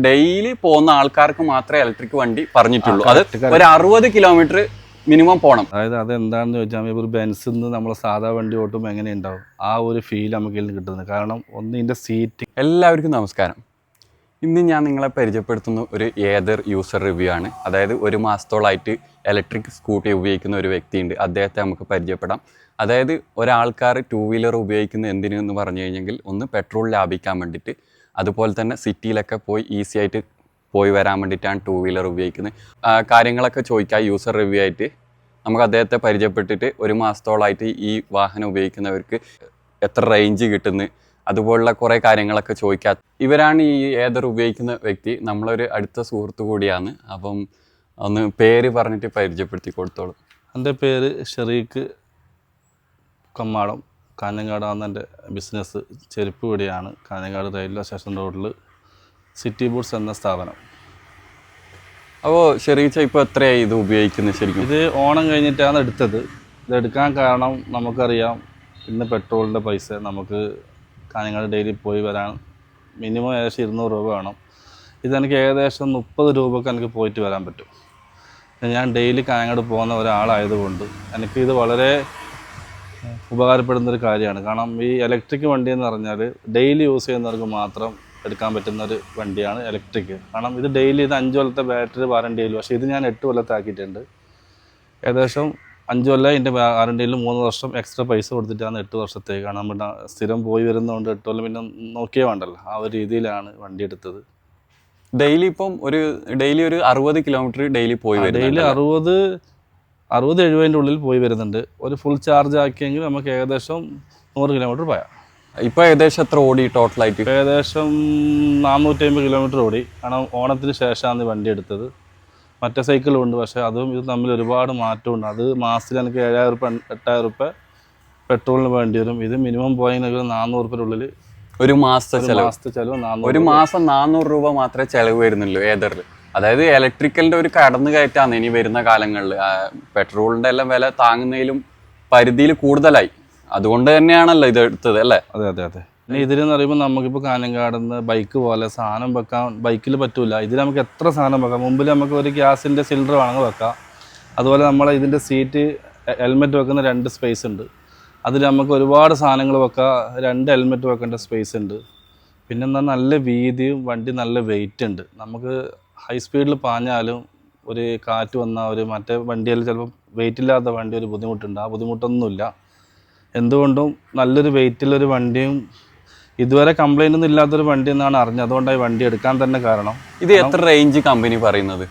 Daily പോകുന്ന ആൾക്കാർക്ക് മാത്രമേ ഇലക്ട്രിക് വണ്ടി പറഞ്ഞിട്ടുള്ളൂ. അത്. ഒരു അറുപത് കിലോമീറ്റർ മിനിമം പോകണം അതായത് അത് എന്താണെന്ന് വെച്ചാൽ ഇപ്പോൾ ഒരു ബെൻസിൽ നിന്ന് നമ്മൾ സാധാ വണ്ടി ഓട്ടുമ്പോൾ എങ്ങനെ ഉണ്ടാവും ആ ഒരു ഫീൽ നമുക്ക് ഇതിൽ കിട്ടുന്നത് കാരണം ഒന്ന് ഇതിന്റെ സീറ്റ് എല്ലാവർക്കും നമസ്കാരം. ഇന്ന് ഞാൻ നിങ്ങളെ പരിചയപ്പെടുത്തുന്ന ഒരു ഏതർ യൂസർ റിവ്യൂ ആണ്. അതായത് ഒരു മാസത്തോളമായിട്ട് ഇലക്ട്രിക് സ്കൂട്ടി ഉപയോഗിക്കുന്ന ഒരു വ്യക്തിയുണ്ട്. അദ്ദേഹത്തെ നമുക്ക് പരിചയപ്പെടാം. അതായത് ഒരാൾക്കാർ ടൂ വീലർ ഉപയോഗിക്കുന്ന എന്തിനെന്ന് പറഞ്ഞു കഴിഞ്ഞെങ്കിൽ ഒന്ന് പെട്രോൾ ലാഭിക്കാൻ വേണ്ടിയിട്ട് അതുപോലെ തന്നെ സിറ്റിയിലൊക്കെ പോയി ഈസി ആയിട്ട് പോയി വരാൻ വേണ്ടിയിട്ടാണ് ടൂ വീലർ ഉപയോഗിക്കുന്നത്. കാര്യങ്ങളൊക്കെ ചോദിക്കാം യൂസർ റിവ്യൂ ആയിട്ട്. നമുക്ക് അദ്ദേഹത്തെ പരിചയപ്പെട്ടിട്ട് ഒരു മാസത്തോളമായിട്ട് ഈ വാഹനം ഉപയോഗിക്കുന്നവർക്ക് എത്ര റേഞ്ച് കിട്ടുന്നു അതുപോലുള്ള കുറേ കാര്യങ്ങളൊക്കെ ചോദിക്കാം. ഇവരാണ് ഈ ഏതർ ഉപയോഗിക്കുന്ന വ്യക്തി നമ്മളൊരു അടുത്ത സുഹൃത്തു കൂടിയാണ്. അപ്പം ഒന്ന് പേര് പറഞ്ഞിട്ട് പരിചയപ്പെടുത്തി കൊടുത്തോളൂ. എന്റെ പേര് ഷെറീക്ക് കമ്മാടം കാഞ്ഞങ്ങാടാണ് എന്റെ ബിസിനസ് ചെരുപ്പ് പിടിയാണ് കാഞ്ഞങ്ങാട് റെയിൽവേ സ്റ്റേഷൻ റോഡിൽ സിറ്റി ബൂട്ട്സ് എന്ന സ്ഥാപനം. അപ്പോൾ ഷെറീച്ച ഇപ്പോൾ എത്രയായി ഇത് ഉപയോഗിക്കുന്നത് ശരിക്കും? ഇത് ഓണം കഴിഞ്ഞിട്ടാണ് എടുത്തത്. ഇത് എടുക്കാൻ കാരണം നമുക്കറിയാം ഇന്ന് പെട്രോളിന്റെ പൈസ നമുക്ക് കാഞ്ഞങ്ങാട് ഡെയിലി പോയി വരാൻ മിനിമം ഏകദേശം ഇരുന്നൂറ് രൂപ വേണം. ഇതെനിക്ക് ഏകദേശം മുപ്പത് രൂപക്ക് എനിക്ക് പോയിട്ട് വരാൻ പറ്റും. ഞാൻ ഡെയിലി കാഞ്ഞങ്ങാട് പോകുന്ന ഒരാളായതുകൊണ്ട് എനിക്ക് ഇത് വളരെ ഉപകാരപ്പെടുന്ന ഒരു കാര്യമാണ്. കാരണം ഈ ഇലക്ട്രിക് വണ്ടി എന്ന് പറഞ്ഞാൽ ഡെയിലി യൂസ് ചെയ്യുന്നവർക്ക് മാത്രം എടുക്കാൻ പറ്റുന്ന ഒരു വണ്ടിയാണ് ഇലക്ട്രിക് കാരണം ഇത് ഡെയിലി ഇത് അഞ്ച് കൊല്ലത്തെ ബാറ്ററി വാറണ്ടിയിൽ പക്ഷേ ഇത് ഞാൻ എട്ട് കൊല്ലത്തെ ആക്കിയിട്ടുണ്ട്. ഏകദേശം അഞ്ച് കൊല്ലം ഇതിന്റെ വാറണ്ടിയിൽ മൂന്ന് വർഷം എക്സ്ട്രാ പൈസ കൊടുത്തിട്ടാണ് എട്ട് വർഷത്തേക്കാണ് പിന്നെ സ്ഥിരം പോയി വരുന്നതുകൊണ്ട് എട്ട് കൊല്ലം പിന്നെ നോക്കിയേ വേണ്ടല്ലോ. ആ ഒരു രീതിയിലാണ് വണ്ടി എടുത്തത്. ഡെയിലി ഇപ്പം ഒരു ഡെയിലി ഒരു അറുപത് കിലോമീറ്റർ ഡെയിലി പോയി ഡെയിലി അറുപത് അറുപത് എഴുപതിന്റെ ഉള്ളിൽ പോയി വരുന്നുണ്ട്. ഒരു ഫുൾ ചാർജ് ആക്കിയെങ്കിൽ നമുക്ക് ഏകദേശം നൂറ് കിലോമീറ്റർ പോയാം. ഇപ്പോൾ ഏകദേശം എത്ര ഓടി ടോട്ടലായിട്ട് ഏകദേശം നാനൂറ്റമ്പത് കിലോമീറ്റർ ഓടി. കാരണം ഓണത്തിന് ശേഷമാണ് വണ്ടി എടുത്തത്. മറ്റേ സൈക്കിളും ഉണ്ട്. പക്ഷേ അതും ഇത് തമ്മിൽ ഒരുപാട് മാറ്റമുണ്ട് അത് മാസത്തിൽ എനിക്ക് ഏഴായിരം റുപ്യ എട്ടായിരം റുപ്യ പെട്രോളിന് വേണ്ടി വരും. ഇത് മിനിമം പോയിനൊക്കെ നാനൂറ് റുപ്യ ഉള്ളിൽ ഒരു മാസത്തെ ചെലവ്. മാസത്തെ ചിലവ് ഒരു മാസം നാനൂറ് രൂപ മാത്രമേ ചെലവ് വരുന്നുള്ളൂ ഏതറിൽ അതായത് ഇലക്ട്രിക്കലിന്റെ ഒരു കടന്നു കയറ്റാണ് ഇനി വരുന്ന കാലങ്ങളിൽ. പെട്രോളിന്റെ എല്ലാം വില താങ്ങുന്നതിലും പരിധിയിൽ കൂടുതലായി. അതുകൊണ്ട് തന്നെയാണല്ലോ ഇത് എടുത്തത് അല്ലേ? അതെ അതെ അതെ. പിന്നെ ഇതിലെന്ന് പറയുമ്പോൾ നമുക്കിപ്പോൾ കാനങ്കാടുന്ന ബൈക്ക് പോലെ സാധനം വെക്കാൻ ബൈക്കിൽ പറ്റൂല. ഇതിൽ നമുക്ക് എത്ര സാധനം വെക്കാം? മുമ്പിൽ നമുക്ക് ഒരു ഗ്യാസിന്റെ സിലിണ്ടർ വേണമെങ്കിൽ വെക്കാം. അതുപോലെ നമ്മളെ ഇതിന്റെ സീറ്റ് ഹെൽമെറ്റ് വെക്കുന്ന രണ്ട് സ്പേസ് ഉണ്ട്. അതിൽ നമുക്ക് ഒരുപാട് സാധനങ്ങൾ വെക്കാം. രണ്ട് ഹെൽമെറ്റ് വെക്കേണ്ട സ്പേസ് ഉണ്ട്. പിന്നെന്താ നല്ല വീതിയും വണ്ടി നല്ല വെയിറ്റ് ഉണ്ട്. നമുക്ക് ഹൈ സ്പീഡിൽ പാഞ്ഞാലും ഒരു കാറ്റ് വന്ന ഒരു മറ്റേ വണ്ടിയിൽ ചിലപ്പോൾ വെയിറ്റ് ഇല്ലാത്ത വണ്ടി ഒരു ബുദ്ധിമുട്ടുണ്ട്. ആ ബുദ്ധിമുട്ടൊന്നുമില്ല. എന്തുകൊണ്ടും നല്ലൊരു വെയിറ്റുള്ളൊരു വണ്ടിയും ഇതുവരെ കംപ്ലൈന്റ് ഒന്നും ഇല്ലാത്തൊരു വണ്ടി എന്നാണ് അറിഞ്ഞത്. അതുകൊണ്ടാണ് ഈ വണ്ടി എടുക്കാൻ തന്നെ കാരണം. ഇത് എത്ര റേഞ്ച് കമ്പനി പറയുന്നത്?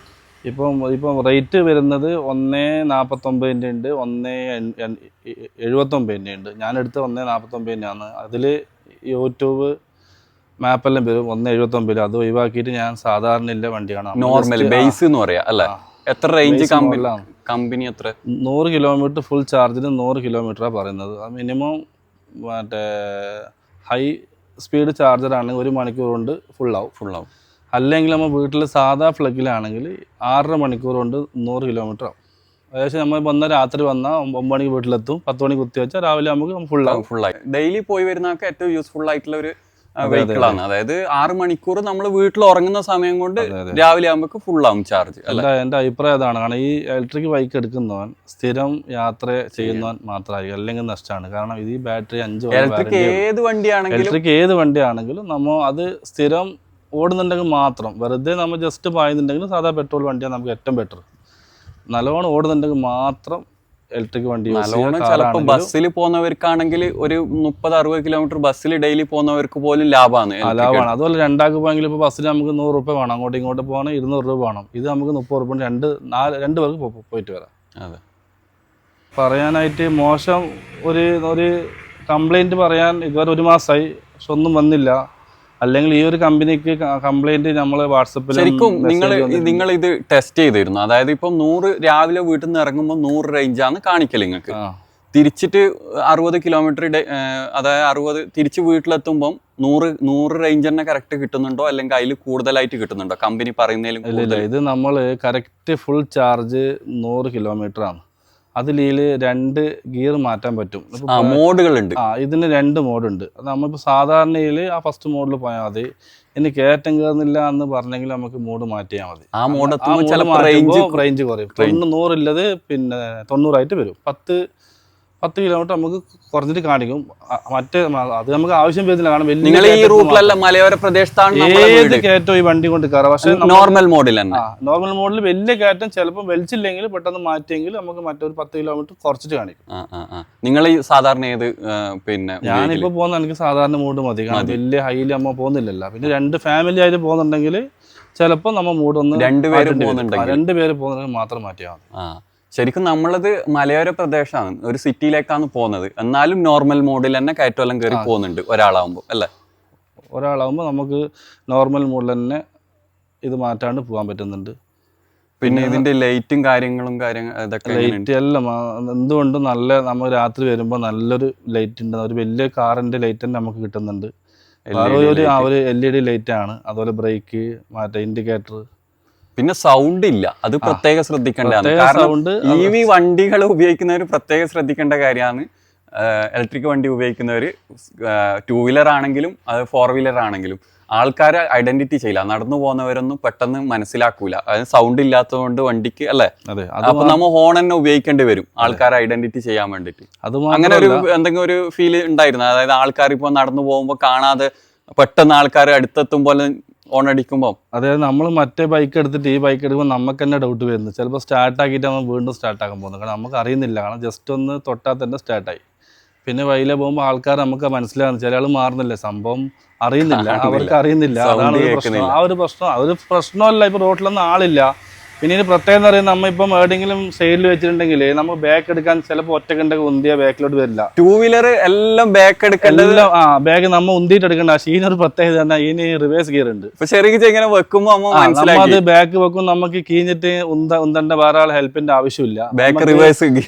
ഇപ്പം ഇപ്പം റേറ്റ് വരുന്നത് ഒന്ന് നാൽപ്പത്തൊമ്പതിന്റെ ഉണ്ട് ഒന്ന് എഴുപത്തൊമ്പതിന്റെ ഉണ്ട് ഞാൻ എടുത്ത ഒന്ന് നാൽപ്പത്തൊമ്പതിന്റെ ആണ്. അതിൽ യൂട്യൂബ് മാപ്പെല്ലാം വരും. ഒന്ന് എഴുപത്തൊമ്പതിൽ അത് ഒഴിവാക്കിയിട്ട് ഞാൻ സാധാരണ ഇല്ല വണ്ടിയാണ്. നോർമൽ ബേസ് എന്ന് പറയാ അല്ലേ? എത്ര റേഞ്ച് കമ്പനി എത്ര? നൂറ് കിലോമീറ്റർ ഫുൾ ചാർജിന് നൂറ് കിലോമീറ്ററാണ് പറയുന്നത്. മിനിമം മറ്റേ ഹൈ സ്പീഡ് ചാർജർ ആണെങ്കിൽ ഒരു മണിക്കൂർ കൊണ്ട് ഫുൾ ആവും. ഫുൾ ആവും. അല്ലെങ്കിൽ നമ്മൾ വീട്ടിൽ സാധാ പ്ലഗിലാണെങ്കിൽ ആറര മണിക്കൂർ കൊണ്ട് നൂറ് കിലോമീറ്റർ ആവും. ഏകദേശം നമ്മൾ വന്ന രാത്രി വന്നാൽ ഒമ്പത് മണിക്ക് വീട്ടിലെത്തും. പത്ത് മണിക്ക് കുത്തി വെച്ചാൽ രാവിലെ നമുക്ക് ഫുൾ ആവും. ഫുൾ ആയി ഡെയിലി പോയി വരുന്നതൊക്കെ ഏറ്റവും യൂസ്ഫുൾ ആയിട്ടുള്ള ഒരു ആണ് അതായത് ആറ് മണിക്കൂർ നമ്മൾ വീട്ടിൽ ഉറങ്ങുന്ന സമയം കൊണ്ട്. രാവിലെ ആകുമ്പോൾ ഫുൾ ആവും ചാർജ് അല്ല? എന്റെ അഭിപ്രായം അതാണ്. കാരണം ഈ ഇലക്ട്രിക് ബൈക്ക് എടുക്കുന്നവൻ സ്ഥിരം യാത്ര ചെയ്യുന്നവൻ മാത്രമായിരിക്കും അല്ലെങ്കിൽ നഷ്ടമാണ് കാരണം ഇത് ഈ ബാറ്ററി അഞ്ച് ഇലക്ട്രിക് ഏത് വണ്ടിയാണെങ്കിലും ഇലക്ട്രിക് ഏത് വണ്ടിയാണെങ്കിലും നമ്മൾ അത് സ്ഥിരം ഓടുന്നുണ്ടെങ്കിൽ മാത്രം വെറുതെ നമ്മൾ ജസ്റ്റ് പായുന്നുണ്ടെങ്കിൽ സാധാ പെട്രോൾ വണ്ടിയാണ് നമുക്ക് ഏറ്റവും ബെറ്റർ നല്ലോണം ഓടുന്നുണ്ടെങ്കിൽ മാത്രം ഇലക്ട്രിക് വണ്ടി നല്ലോണം ചിലപ്പോൾ ബസ്സിൽ പോകുന്നവർക്കാണെങ്കിൽ ഒരു മുപ്പത് അറുപത് കിലോമീറ്റർ ബസ്സിൽ ഡെയിലി പോകുന്നവർക്ക് പോലും ലാഭമാണ് ലാഭമാണ് അതുപോലെ രണ്ടാൾക്ക് പോയെങ്കിൽ ഇപ്പോൾ ബസ്സിൽ നമുക്ക് നൂറ് രൂപ വേണം. അങ്ങോട്ടും ഇങ്ങോട്ട് പോകണം ഇരുന്നൂറ് രൂപ വേണം. ഇത് നമുക്ക് മുപ്പത് രൂപ രണ്ട് നാല് രണ്ട് പേർക്ക് പോയിട്ട് വരാം. അതെ. പറയാനായിട്ട് മോശം ഒരു ഒരു കംപ്ലൈന്റ് പറയാൻ ഇതുവരെ ഒരു മാസമായി. പക്ഷെ ഒന്നും വന്നില്ല. അല്ലെങ്കിൽ ഈ ഒരു കമ്പനിക്ക് കംപ്ലൈന്റ് നമ്മൾ വാട്സപ്പിൽ ശരിക്കും നിങ്ങൾ നിങ്ങൾ ഇത് ടെസ്റ്റ് ചെയ്തിരുന്നു. അതായത് ഇപ്പം നൂറ് രാവിലെ വീട്ടിൽ നിന്ന് ഇറങ്ങുമ്പോൾ നൂറ് റേഞ്ചാണ് കാണിക്കൽ നിങ്ങൾക്ക് തിരിച്ചിട്ട് അറുപത് കിലോമീറ്റർ അതായത് അറുപത് തിരിച്ച് വീട്ടിലെത്തുമ്പം നൂറ് നൂറ് റേഞ്ച് തന്നെ കറക്റ്റ് കിട്ടുന്നുണ്ടോ? അല്ലെങ്കിൽ അതിൽ കൂടുതലായിട്ട് കിട്ടുന്നുണ്ടോ? കമ്പനി പറയുന്നതിലും ഇത് നമ്മൾ കറക്റ്റ് ഫുൾ ചാർജ് നൂറ് കിലോമീറ്റർ ആണ്. അതിൽ രണ്ട് ഗിയർ മാറ്റാൻ പറ്റും. മോഡുകളുണ്ട്. ആ ഇതിന് രണ്ട് മോഡുണ്ട്. നമ്മളിപ്പോൾ സാധാരണയിൽ ആ ഫസ്റ്റ് മോഡിൽ പോയാൽ മതി. ഇനി കയറ്റം കയറുന്നില്ല എന്ന് പറഞ്ഞെങ്കിൽ നമുക്ക് മോഡ് മാറ്റിയാൽ മതി. ആ മോഡ് റേഞ്ച് റേഞ്ച് കുറയും. തൊണ്ണൂറ് ഇല്ലത് പിന്നെ തൊണ്ണൂറായിട്ട് വരും. പത്ത് പത്ത് കിലോമീറ്റർ നമുക്ക് കുറഞ്ഞിട്ട് കാണിക്കും. മറ്റേ അത് നമുക്ക് ആവശ്യം വരുന്നില്ല. കാരണം വലിയ നിങ്ങൾ ഈ റൂട്ടിലല്ല മലയോര പ്രദേശത്താണ് ഏത് കയറ്റവും ഈ വണ്ടി കൊണ്ട് കയറാം പക്ഷെ നോർമൽ മോഡിൽ തന്നെ. നോർമൽ മോഡിൽ വലിയ കയറ്റം ചിലപ്പോൾ വലിച്ചില്ലെങ്കിൽ പെട്ടെന്ന് മാറ്റിയെങ്കിൽ നമുക്ക് മറ്റൊരു പത്ത് കിലോമീറ്റർ കുറച്ചിട്ട് കാണിക്കും. നിങ്ങൾ ഈ സാധാരണ ഏത് പിന്നെ ഞാനിപ്പോ പോകുന്ന എനിക്ക് സാധാരണ മൂഡ് മതി. കാരണം വലിയ ഹൈയിൽ അമ്മ പോകുന്നില്ലല്ലോ. പിന്നെ രണ്ട് ഫാമിലി ആയിട്ട് പോകുന്നുണ്ടെങ്കിൽ ചിലപ്പോൾ നമ്മൾ മൂടൊന്ന് രണ്ടുപേര്. പോകുന്നുണ്ടെങ്കിൽ. രണ്ടുപേര് പോകുന്നുണ്ടെങ്കിൽ മാത്രം മാറ്റിയാൽ മതി. ആ. ശരിക്കും നമ്മളത് മലയോര പ്രദേശമാണ് ഒരു സിറ്റിയിലേക്കാണ് പോകുന്നത്. എന്നാലും നോർമൽ മോഡിൽ തന്നെ കയറ്റമെല്ലാം കയറി പോകുന്നുണ്ട് ഒരാളാവുമ്പോൾ അല്ലേ? ഒരാളാവുമ്പോൾ നമുക്ക് നോർമൽ മോഡിൽ തന്നെ ഇത് മാറ്റാണ്ട് പോകാൻ പറ്റുന്നുണ്ട്. പിന്നെ ഇതിന്റെ ലൈറ്റും കാര്യങ്ങളും കാര്യങ്ങൾ ഇതൊക്കെ ലൈറ്റ് എല്ലാം എന്തുകൊണ്ടും നല്ല നമ്മൾ രാത്രി വരുമ്പോൾ നല്ലൊരു ലൈറ്റ് ഉണ്ട്. ഒരു വലിയ കാറിന്റെ ലൈറ്റ് തന്നെ നമുക്ക് കിട്ടുന്നുണ്ട്. ഒരു ഒരു എൽ ഇ ഡി ലൈറ്റ് ആണ്. അതുപോലെ ബ്രേക്ക് മറ്റേ ഇൻഡിക്കേറ്റർ പിന്നെ സൗണ്ട് ഇല്ല. അത് പ്രത്യേകം ശ്രദ്ധിക്കേണ്ടതാണ്. കാരണം ഇ വി വണ്ടികൾ ഉപയോഗിക്കുന്നവർ പ്രത്യേകം ശ്രദ്ധിക്കേണ്ട കാര്യമാണ്. ഇലക്ട്രിക് വണ്ടി ഉപയോഗിക്കുന്നവർ ടൂ വീലർ ആണെങ്കിലും അത് ഫോർ വീലർ ആണെങ്കിലും ആൾക്കാരെ ഐഡന്റിറ്റി ചെയ്യില്ല. നടന്നു പോകുന്നവരൊന്നും പെട്ടെന്ന് മനസ്സിലാക്കൂല. അതായത് സൗണ്ട് ഇല്ലാത്തതുകൊണ്ട് വണ്ടിക്ക് അല്ലേ? അപ്പൊ നമ്മൾ ഹോൺ തന്നെ ഉപയോഗിക്കേണ്ടി വരും ആൾക്കാരെ ഐഡന്റിറ്റി ചെയ്യാൻ വേണ്ടിട്ട് അത് അങ്ങനെ ഒരു എന്തെങ്കിലും ഒരു ഫീൽ ഉണ്ടായിരുന്നു? അതായത് ആൾക്കാർ ഇപ്പോൾ നടന്നു പോകുമ്പോൾ കാണാതെ പെട്ടെന്ന് ആൾക്കാർ അടുത്തെത്തുമ്പോൾ ഓൺ അടിക്കുമ്പോൾ അതായത് നമ്മൾ മറ്റേ ബൈക്ക് എടുത്തിട്ട് ഈ ബൈക്ക് എടുക്കുമ്പോൾ നമുക്ക് തന്നെ ഡൗട്ട് വരുന്നു. ചിലപ്പോൾ സ്റ്റാർട്ട് ആക്കിയിട്ട് നമ്മൾ വീണ്ടും സ്റ്റാർട്ട് ആക്കാൻ പോകുന്നത് കാരണം നമുക്ക് അറിയുന്നില്ല. കാരണം ജസ്റ്റ് ഒന്ന് തൊട്ടാൽ തന്നെ സ്റ്റാർട്ടായി പിന്നെ വഴിയിലെ പോകുമ്പോൾ ആൾക്കാർ നമുക്ക് മനസ്സിലാകുന്നു ചില ആൾ മാറുന്നില്ല? സംഭവം അറിയുന്നില്ല. അവർക്ക് അറിയുന്നില്ല. അതാണ് അതാണ് ഒരു പ്രശ്നം. ആ ഒരു പ്രശ്നമല്ല. ഇപ്പോൾ റോട്ടിലൊന്നും ആളില്ല. പിന്നെ ഇതിന് പ്രത്യേകം എന്ന് പറയുന്നത് നമ്മളിപ്പം എവിടെയെങ്കിലും സൈഡിൽ വെച്ചിട്ടുണ്ടെങ്കിൽ നമ്മൾ ബാക്ക് എടുക്കാൻ ചിലപ്പോൾ ഒറ്റക്കുണ്ടെങ്കിൽ ഉന്തിയ ബാക്കിലോട്ട് വരില്ല. ടൂ വീലർ എല്ലാം ബാക്ക് എടുക്കേണ്ടത് ആ ബാഗ് നമ്മൾ ഉന്തിയിട്ട് എടുക്കണ്ട പക്ഷേ ഇതിനൊരു പ്രത്യേകത തന്നെ ഇതിന് റിവേഴ്സ് ഗിയർ ഉണ്ട്. ഇങ്ങനെ വെക്കുമ്പോൾ അത് ബാക്ക് വെക്കും നമുക്ക് കീഞ്ഞിട്ട് ഉന്ത ഉന്തണ്ട വേറെ ആൾ ഹെൽപ്പിന്റെ ആവശ്യമില്ല. ബാക്ക് റിവേഴ്സ് ഇത്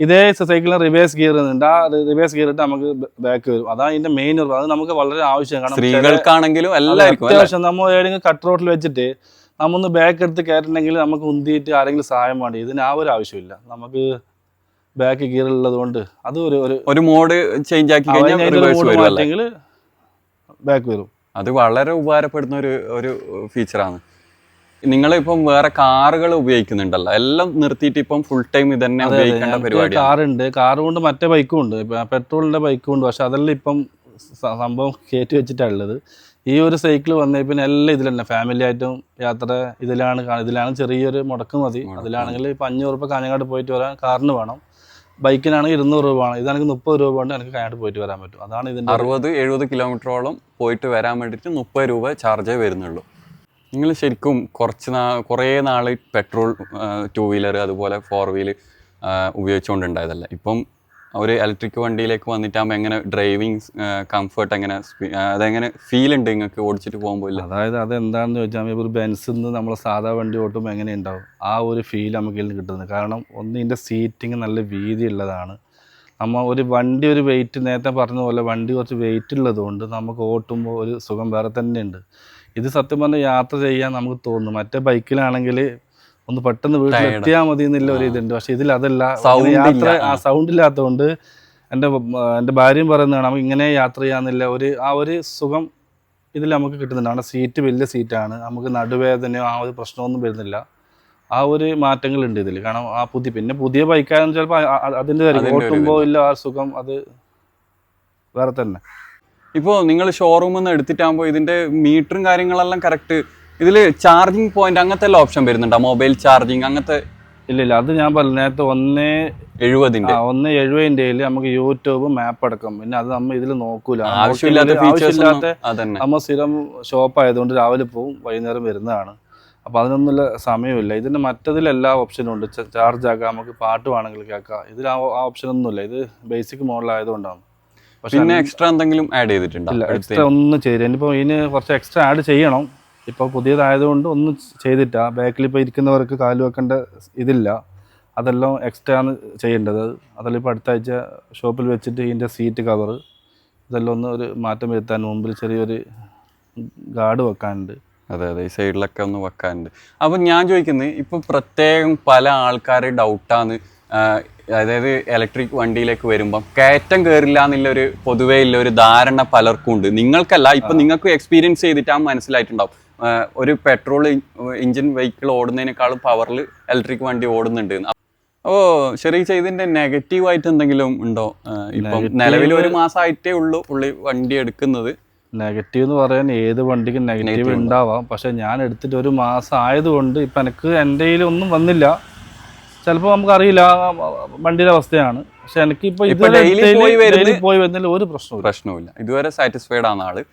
ഇതേ സൈക്കിളിന് റിവേഴ്സ് ഗിയർ ഉണ്ട് ആ റിവേഴ്സ് ഗിയർ ഇട്ട് നമുക്ക് ബാക്ക് വരും. അതാണ് ഇതിന്റെ മെയിൻ അത് നമുക്ക് വളരെ ആവശ്യമാണ് സ്ത്രീകൾക്കാണെങ്കിലും എല്ലാവർക്കും? അത്യാവശ്യം നമ്മൾ ഏതെങ്കിലും കട്ട് റോട്ടിൽ വെച്ചിട്ട് നമ്മൊന്ന് ബാക്ക് എടുത്ത് കയറ്റണമെങ്കിൽ നമുക്ക് ഉന്തിയിട്ട് ആരെങ്കിലും സഹായം വേണ്ടി? ഇതിന് ആ ഒരു ആവശ്യമില്ല. നമുക്ക് ബാക്ക് ഗിയർ ഉള്ളത് കൊണ്ട് അത് ഒരു ഒരു മോഡ് ചേഞ്ച് ആക്കി കഴിഞ്ഞാൽ ബാക്ക് വരും അത് വളരെ ഉപകാരപ്പെടുന്ന ഒരു ഒരു ഫീച്ചറാണ് നിങ്ങൾ ഇപ്പം വേറെ കാറുകൾ ഉപയോഗിക്കുന്നുണ്ടല്ലോ. എല്ലാം നിർത്തിയിട്ട് ഇപ്പം ഫുൾ ടൈം ഇത് തന്നെ ഉപയോഗിക്കേണ്ട കാറുണ്ട്. കാർ കൊണ്ട് മറ്റേ ബൈക്കും ഉണ്ട്. പെട്രോളിന്റെ ബൈക്കും ഉണ്ട്. പക്ഷെ അതെല്ലാം ഇപ്പം സംഭവം കയറ്റി വെച്ചിട്ടാണ് ഉള്ളത്. ഈ ഒരു സൈക്കിൾ വന്നേ പിന്നെ എല്ലാം ഇതിൽ തന്നെ ഫാമിലി ആയിട്ടും യാത്ര ഇതിലാണ് ഇതിലാണ് ചെറിയൊരു മുടക്ക് മതി. അതിലാണെങ്കിൽ ഇപ്പം അഞ്ഞൂറ് രൂപ കാഞ്ഞങ്ങാട് പോയിട്ട് വരാൻ കാറിന് വേണം. ബൈക്കിനാണെങ്കിൽ ഇരുന്നൂറ് രൂപ വേണം. ഇതാണെങ്കിൽ മുപ്പത് രൂപ കൊണ്ട് എനിക്ക് കാഞ്ഞങ്ങാട് പോയിട്ട് വരാൻ പറ്റും. അതാണ് ഇതിന്റെ ഒരു- അറുപത് എഴുപത് കിലോമീറ്ററോളം പോയിട്ട് വരാൻ വേണ്ടിയിട്ട് മുപ്പത് രൂപ ചാർജേ വരുന്നുള്ളൂ. നിങ്ങൾ ശരിക്കും കുറച്ച് നാ കുറേ നാൾ പെട്രോൾ ടൂ വീലർ അതുപോലെ ഫോർ വീൽ ഉപയോഗിച്ചുകൊണ്ടുണ്ടായതല്ല. ഇപ്പം ഒരു ഇലക്ട്രിക് വണ്ടിയിലേക്ക് വന്നിട്ടാകുമ്പോൾ എങ്ങനെ ഡ്രൈവിങ് കംഫർട്ട് എങ്ങനെ അതെങ്ങനെ ഫീൽ ഉണ്ട് നിങ്ങൾക്ക് ഓടിച്ചിട്ട് പോകുമ്പോൾ ഇല്ല അതായത് അത് എന്താണെന്ന് വെച്ചാൽ ഒരു ബെൻസിൽ നിന്ന് നമ്മൾ സാധാ വണ്ടി ഓട്ടുമ്പോൾ എങ്ങനെ ഉണ്ടാവും ആ ഒരു ഫീൽ നമുക്ക് ഇതിൽ കിട്ടുന്നത്. കാരണം ഒന്ന് ഇതിന്റെ സീറ്റിങ് നല്ല വീതി ഉള്ളതാണ്. നമ്മൾ ഒരു വണ്ടി ഒരു വെയിറ്റ് നേരത്തെ പറഞ്ഞ പോലെ വണ്ടി കുറച്ച് വെയിറ്റ് ഉള്ളതുകൊണ്ട് നമുക്ക് ഓട്ടുമ്പോൾ ഒരു സുഖം വേറെ തന്നെയുണ്ട്. ഇത് സത്യം പറഞ്ഞാൽ യാത്ര ചെയ്യാൻ നമുക്ക് തോന്നും. മറ്റേ ബൈക്കിലാണെങ്കിൽ ഒന്ന് പെട്ടെന്ന്. എത്തിയാൽ മതി എന്നുള്ള ഒരു ഇതുണ്ട് പക്ഷെ ഇതിൽ അതല്ല യാത്ര. ആ സൗണ്ട് ഇല്ലാത്തതുകൊണ്ട് എന്റെ എന്റെ ഭാര്യയും പറയുന്നതാണ് നമുക്ക് ഇങ്ങനെ യാത്ര ചെയ്യാന്നില്ല. ഒരു ആ ഒരു സുഖം ഇതിൽ നമുക്ക് കിട്ടുന്നുണ്ട്. അവിടെ സീറ്റ് വലിയ സീറ്റാണ്. നമുക്ക് നടുവേദനയോ ആ ഒരു പ്രശ്നമൊന്നും വരുന്നില്ല. ആ ഒരു മാറ്റങ്ങളുണ്ട് ഇതിൽ കാരണം ആ പുതിയ പിന്നെ പുതിയ ബൈക്കാണെന്ന് ചിലപ്പോൾ അതിന്റെ ഓട്ടുമ്പോൾ ഇല്ല ആ സുഖം അത് വേറെ തന്നെ. ഇപ്പോൾ നിങ്ങൾ ഷോറൂമിൽ നിന്ന് എടുത്തിട്ടാകുമ്പോൾ ഇതിന്റെ മീറ്ററും കാര്യങ്ങളെല്ലാം കറക്റ്റ് ഇതിൽ ചാർജിങ് പോയിന്റ് അങ്ങനത്തെ എല്ലാം ഓപ്ഷൻ വരുന്നുണ്ടോ? മൊബൈൽ ചാർജിങ് അങ്ങനത്തെ ഇല്ല ഇല്ല. അത് ഞാൻ പറഞ്ഞു നേരത്തെ ഒന്നേ എഴുപതിന്റെ. ഒന്ന് എഴുപതിന്റെ നമുക്ക് യൂട്യൂബ് മാപ്പ് അടക്കം പിന്നെ അത് നമ്മൾ ഇതിൽ നോക്കൂല. ആവശ്യമില്ലാത്ത നമ്മൾ സ്ഥിരം ഷോപ്പ് ആയതുകൊണ്ട് രാവിലെ പോവും വൈകുന്നേരം വരുന്നതാണ്. അപ്പോൾ അതിനൊന്നുമില്ല സമയമില്ല. ഇതിന് മറ്റതിൽ എല്ലാ ഓപ്ഷനും ഉണ്ട്. ചാർജ് ആക്കാം നമുക്ക് പാട്ട് വേണമെങ്കിൽ കേൾക്കാം. ഇതിൽ ആ ഓപ്ഷൻ ഒന്നുമില്ല ഇത് ബേസിക് മോഡൽ ആയതുകൊണ്ടാണ്. പിന്നെ എക്സ്ട്രാ എന്തെങ്കിലും ആഡ് ചെയ്തിട്ടുണ്ടോ? എക്സ്ട്രാ ഒന്നും ചെയ്തു ഇനിയിപ്പോൾ ഇതിന് കുറച്ച് എക്സ്ട്രാ ആഡ് ചെയ്യണം. ഇപ്പോൾ പുതിയതായതുകൊണ്ട് ഒന്നും ചെയ്തിട്ടാ ബാക്കിൽ ഇപ്പോൾ ഇരിക്കുന്നവർക്ക് കാൽ വെക്കേണ്ട ഇതില്ല. അതെല്ലാം എക്സ്ട്രാ ആണ് ചെയ്യേണ്ടത്. അതെല്ലാം ഇപ്പോൾ അടുത്ത ആഴ്ച ഷോപ്പിൽ വെച്ചിട്ട് ഇതിന്റെ സീറ്റ് കവർ ഇതെല്ലാം ഒന്ന് ഒരു മാറ്റം വരുത്താൻ മുമ്പിൽ ചെറിയൊരു ഗാർഡ് വെക്കാനുണ്ട്. അതെ അതെ. ഈ സൈഡിലൊക്കെ ഒന്ന് വെക്കാനുണ്ട്. അപ്പം ഞാൻ ചോദിക്കുന്നത് ഇപ്പം പ്രത്യേകം പല ആൾക്കാരെ ഡൗട്ടാണ് അതായത് ഇലക്ട്രിക് വണ്ടിയിലേക്ക് വരുമ്പം കയറ്റം കയറില്ല എന്നുള്ള ഒരു പൊതുവേ ഉള്ള ഒരു ധാരണ പലർക്കും ഉണ്ട് നിങ്ങൾക്കല്ല ഇപ്പൊ നിങ്ങൾക്ക് എക്സ്പീരിയൻസ് ചെയ്തിട്ടാ മനസ്സിലായിട്ടുണ്ടാവും. ഒരു പെട്രോൾ എഞ്ചിൻ വെഹിക്കിൾ ഓടുന്നതിനേക്കാളും പവറിൽ ഇലക്ട്രിക് വണ്ടി ഓടുന്നുണ്ട്. ഓ ശരി ഇതിന്റെ നെഗറ്റീവ് ആയിട്ട് എന്തെങ്കിലും ഉണ്ടോ? ഇപ്പം നിലവിൽ ഒരു മാസമായിട്ടേ ഉള്ളൂ പുള്ളി വണ്ടി എടുക്കുന്നത്. നെഗറ്റീവ് എന്ന് പറയാൻ ഏത് വണ്ടിക്കും നെഗറ്റീവ് ഉണ്ടാവാം. പക്ഷെ ഞാൻ എടുത്തിട്ട് ഒരു മാസം ആയതുകൊണ്ട് ഇപ്പം എനിക്ക് എന്റെ ഒന്നും വന്നില്ല. ചിലപ്പോൾ നമുക്കറിയില്ല അറിയില്ല വണ്ടിയുടെ അവസ്ഥയാണ്. പക്ഷെ എനിക്ക് ഇപ്പൊ ഇതുവരെ പോയി വരുന്ന- വരുന്നതിൽ ഒരു പ്രശ്നവും പ്രശ്നമില്ല ഇതുവരെ സാറ്റിസ്ഫൈഡ് ആണ് ആൾ.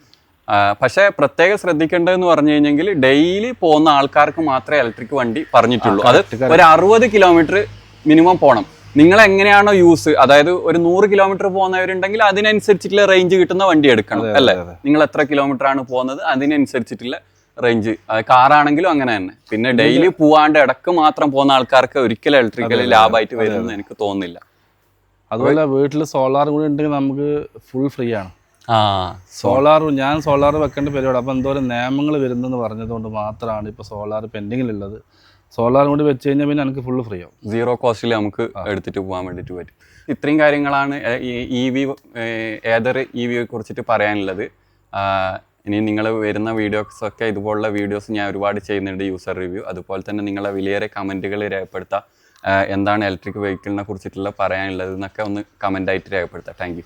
പക്ഷേ പ്രത്യേകം ശ്രദ്ധിക്കേണ്ടതെന്ന് പറഞ്ഞു കഴിഞ്ഞെങ്കിൽ ഡെയിലി പോകുന്ന ആൾക്കാർക്ക് മാത്രമേ ഇലക്ട്രിക് വണ്ടി പറഞ്ഞിട്ടുള്ളൂ. അത് ഒരു അറുപത് കിലോമീറ്റർ മിനിമം പോകണം നിങ്ങൾ എങ്ങനെയാണോ യൂസ് അതായത് ഒരു നൂറ് കിലോമീറ്റർ പോകുന്നവരുണ്ടെങ്കിൽ അതിനനുസരിച്ചിട്ടുള്ള റേഞ്ച് കിട്ടുന്ന വണ്ടി എടുക്കണം അല്ലേ? നിങ്ങൾ എത്ര കിലോമീറ്റർ ആണ് പോകുന്നത് അതിനനുസരിച്ചിട്ടുള്ള റേഞ്ച് കാറാണെങ്കിലും അങ്ങനെ തന്നെ. പിന്നെ ഡെയിലി പോവാണ്ട് ഇടയ്ക്ക് മാത്രം പോകുന്ന ആൾക്കാർക്ക് ഒരിക്കലും ഇലക്ട്രിക്കൽ ലാഭമായിട്ട് വരുമെന്ന് എനിക്ക് തോന്നുന്നില്ല. അതുപോലെ വീട്ടിൽ സോളാർ കൂടി ഉണ്ടെങ്കിൽ നമുക്ക് ഫുൾ ഫ്രീ ആണ്. സോളാർ ഞാൻ സോളാർ വെക്കേണ്ട പരിപാടി അപ്പോൾ എന്തോരം നിയമങ്ങൾ വരുന്നെന്ന് പറഞ്ഞതുകൊണ്ട് മാത്രമാണ് ഇപ്പോൾ സോളാർ പെൻഡിങ്ങിലുള്ളത് സോളാർ കൂടി വെച്ച് കഴിഞ്ഞാൽ പിന്നെ എനിക്ക് ഫുള്ള് ഫ്രീ ആവും. സീറോ കോസ്റ്റിൽ നമുക്ക് എടുത്തിട്ട് പോകാൻ വേണ്ടിയിട്ട് പറ്റും. ഇത്രയും കാര്യങ്ങളാണ് ഇ വി ഏതൊരു ഇ വിയെ കുറിച്ചിട്ട് പറയാനുള്ളത്. ഇനി നിങ്ങൾ വരുന്ന വീഡിയോസ് ഒക്കെ ഇതുപോലുള്ള വീഡിയോസ് ഞാൻ ഒരുപാട് ചെയ്യുന്നുണ്ട് യൂസർ റിവ്യൂ അതുപോലെ തന്നെ നിങ്ങളെ വിലയേറെ കമന്റുകൾ രേഖപ്പെടുത്താം. എന്താണ് ഇലക്ട്രിക് വെഹിക്കിളിനെ കുറിച്ചിട്ടുള്ള പറയാനുള്ളത് എന്നൊക്കെ ഒന്ന് കമന്റായിട്ട് രേഖപ്പെടുത്താം. Thank you